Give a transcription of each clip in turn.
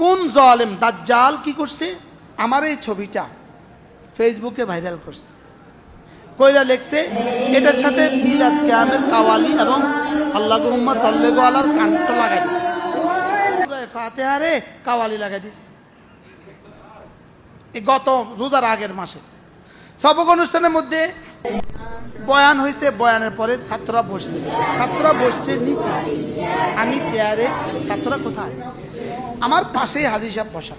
কোন জলেম দাজ্জাল কি করছে? আমার এই ছবিটা ফেসবুকে ভাইরাল করছে। কইরা লেখছে, এটার সাথে মিলাদ কিয়ামের কাওয়ালি এবং আল্লাহ মুহাম্মদ সাল্লাল্লাহু আলার কান্ত লাগাই দিছে। ফাতিহারে কাওয়ালি লাগাই দিছে। গত রোজার আগের মাসে সবক অনুষ্ঠানের মধ্যে বয়ান হয়েছে, বয়ানের পরে ছাত্ররা বসছে। ছাত্ররা বসছে নিচে। আমি চেয়ারে, ছাত্ররা কোথায়? আমার পাশেই হাজির সাহেব বসা।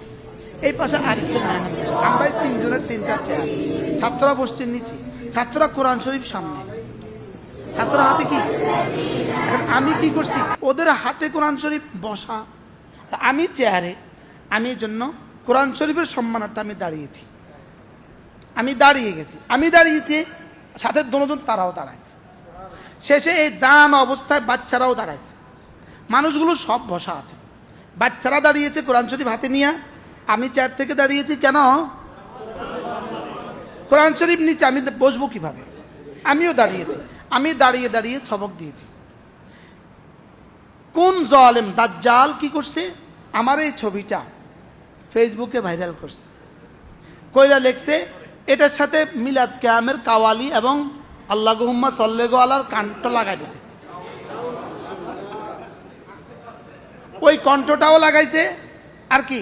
এই পাশে আরেকজন আমরা তিনজনের তিনটা চেয়ার। ছাত্ররা বসছে নিচে। ছাত্ররা কোরআন শরীফ সামনে। ছাত্ররা হাতে কি? এখন আমি কি করছি? ওদের হাতে কোরআন শরীফ বসা। আমি চেয়ারে। আমি জন্য কোরআন শরীফের সম্মানার্থে আমি দাঁড়িয়েছি। আমি দাঁড়িয়ে গেছি। আমি দাঁড়িয়েছি সাথে দুজন তারাও দাঁড়াইছে। শেষে এই দান অবস্থায় বাচ্চারাও দাঁড়াইছে। মানুষগুলো সব বসা আছে। বাচ্চারা দাঁড়িয়েছে, কোরআন শরীফ হাতে নিয়ে। আমি চেয়ার থেকে দাঁড়িয়েছি, কেন? কোরআন শরীফ নিচে আমি বসবো কীভাবে? আমিও দাঁড়িয়েছি। আমি দাঁড়িয়ে দাঁড়িয়ে ছবক দিয়েছি। কোন জলেম দাজ্জাল কি করছে? আমার এই ছবিটা ফেসবুকে ভাইরাল করছে। কইরা লেখছে এটার সাথে মিলাদ কিয়ামের কাওয়ালি এবং আল্লাহ গুম্মা সল্লেগো আলার কান্ত লাগাই দিছে। ওই কণ্ঠটাও লাগাইছে, আর কি?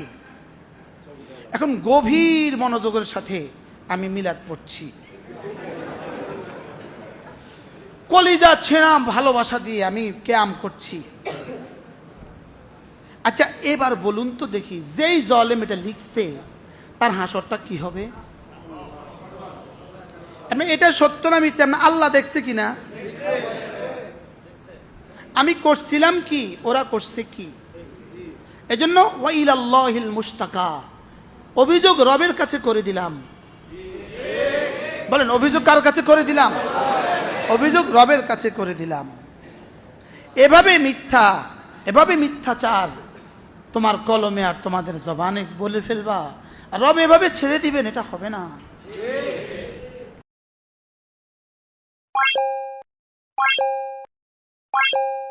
এখন গভীর মনোযোগের সাথে আমি মিলাদ পড়ছি। কলিজা ছেঁড়া ভালোবাসা দিয়ে আমি ক্যাম করছি। আচ্ছা এবার বলুন তো দেখি, যেই জলেম এটা লিখছে, তার হাসরটা কি হবে? আমি এটা সত্য না মিথ্যা? না আল্লাহ দেখছে কিনা? আমি করছিলাম কি? ওরা করছে কি? এজন্য ওয়াইল মুস্তাকা অভিযোগ রবের কাছে করে দিলাম। বলেন, অভিযোগ কার কাছে করে দিলাম? অভিযোগ রবের কাছে করে দিলাম। এভাবে মিথ্যা, এভাবে মিথ্যাচার তোমার কলমে আর তোমাদের জবানে বলে ফেলবা। আর রব এভাবে ছেড়ে দিবেন, এটা হবে না। Thank you.